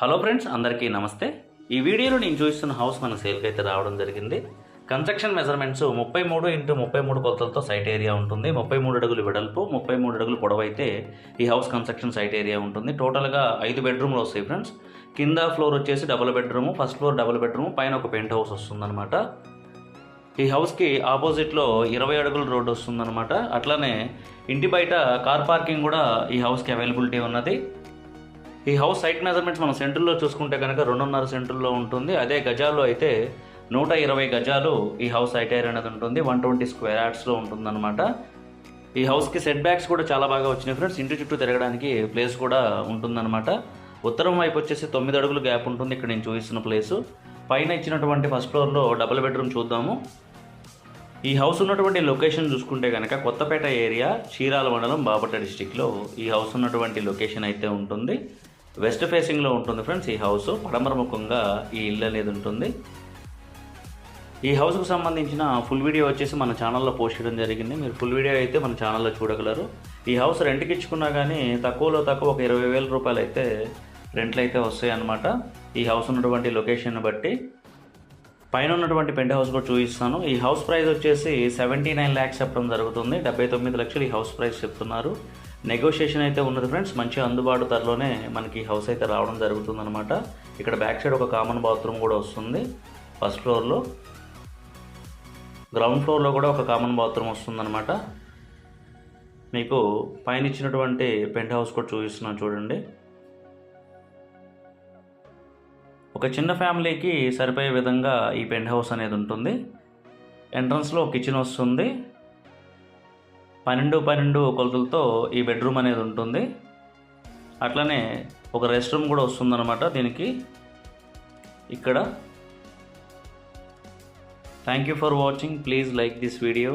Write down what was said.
Hello friends అందరికీ నమస్తే. ఈ వీడియోలో నేను చూస్తున్న హౌస్ మన సేల్కి అయితే రావడం జరిగింది. కన్స్ట్రక్షన్ మెజర్మెంట్స్ ముప్పై మూడు ఇంటూ ముప్పై మూడు కొలతలతో సైట్ ఏరియా ఉంటుంది. ముప్పై మూడు అడుగులు వెడల్పు ముప్పై మూడు అడుగులు పొడవైతే ఈ హౌస్ కన్స్ట్రక్షన్ సైట్ ఏరియా ఉంటుంది. టోటల్గా ఐదు బెడ్రూమ్లు వస్తాయి ఫ్రెండ్స్. కింద ఫ్లోర్ వచ్చేసి double bedroom first floor double bedroom పైన ఒక పెంట్ హౌస్ వస్తుందన్నమాట. ఈ హౌస్కి ఆపోజిట్లో ఇరవై అడుగుల రోడ్డు వస్తుందన్నమాట. అట్లానే ఇంటి బయట కార్ పార్కింగ్ కూడా ఈ హౌస్కి అవైలబిలిటీ ఉన్నది. ఈ హౌస్ సైట్ మెజర్మెంట్స్ మనం సెంటర్లో చూసుకుంటే కనుక రెండున్నర సెంటర్లో ఉంటుంది. అదే గజాల్లో అయితే నూట ఇరవై గజాలు ఈ హౌస్ సైట్ ఏరియా అనేది ఉంటుంది. వన్ ట్వంటీ స్క్వేర్ యార్డ్స్లో ఉంటుందన్నమాట. ఈ హౌస్కి సెట్ బ్యాక్స్ కూడా చాలా బాగా వచ్చినాయి ఫ్రెండ్స్. ఇంటి చుట్టూ తిరగడానికి ప్లేస్ కూడా ఉంటుందన్నమాట. ఉత్తరం వైపు వచ్చేసి తొమ్మిది అడుగులు గ్యాప్ ఉంటుంది. ఇక్కడ నేను చూపిస్తున్న ప్లేసు. పైన ఇచ్చినటువంటి ఫస్ట్ ఫ్లోర్లో డబుల్ బెడ్రూమ్ చూద్దాము. ఈ హౌస్ ఉన్నటువంటి లొకేషన్ చూసుకుంటే కనుక కొత్తపేట ఏరియా చీరాల మండలం బాపట్ల డిస్టిక్లో ఈ హౌస్ ఉన్నటువంటి లొకేషన్ అయితే ఉంటుంది. వెస్ట్ ఫేసింగ్లో ఉంటుంది ఫ్రెండ్స్ ఈ హౌస్. పడమర ముఖంగా ఈ ఇల్లు అనేది ఉంటుంది. ఈ హౌస్కు సంబంధించిన ఫుల్ వీడియో వచ్చేసి మన ఛానల్లో పోస్ట్ చేయడం జరిగింది. మీరు ఫుల్ వీడియో అయితే మన ఛానల్లో చూడగలరు. ఈ హౌస్ రెంట్కి ఇచ్చుకున్నా కానీ తక్కువలో తక్కువ ఒక ఇరవై వేల రూపాయలు అయితే రెంట్లు అయితే వస్తాయి అన్నమాట ఈ హౌస్ ఉన్నటువంటి లొకేషన్ బట్టి. పైన ఉన్నటువంటి పెంట్ హౌస్ కూడా చూపిస్తాను. ఈ హౌస్ ప్రైస్ వచ్చేసి సెవెంటీ నైన్ ల్యాక్స్ చెప్పడం జరుగుతుంది. డెబ్బై తొమ్మిది లక్షలు ఈ హౌస్ ప్రైస్ చెప్తున్నారు. నెగోషియేషన్ అయితే ఉన్నది ఫ్రెండ్స్ మంచి అందుబాటు ధరలోనే మనకి హౌస్ అయితే రావడం జరుగుతుంది అనమాట ఇక్కడ బ్యాక్ సైడ్ ఒక కామన్ బాత్రూమ్ కూడా వస్తుంది ఫస్ట్ ఫ్లోర్లో గ్రౌండ్ ఫ్లోర్లో కూడా ఒక కామన్ బాత్రూమ్ వస్తుందన్నమాట. మీకు పైన ఇచ్చినటువంటి పెంట్ హౌస్ కూడా చూపిస్తున్నాను చూడండి. ఒక చిన్న ఫ్యామిలీకి సరిపోయే విధంగా ఈ పెంట్ హౌస్ అనేది ఉంటుంది. ఎంట్రన్స్లో కిచెన్ వస్తుంది. పన్నెండు పన్నెండు కొలతలతో ఈ బెడ్రూమ్ అనేది ఉంటుంది. అట్లనే ఒక రెస్ట్ రూమ్ కూడా వస్తుందన్నమాట దీనికి. ఇక్కడ. Thank you for watching please like this video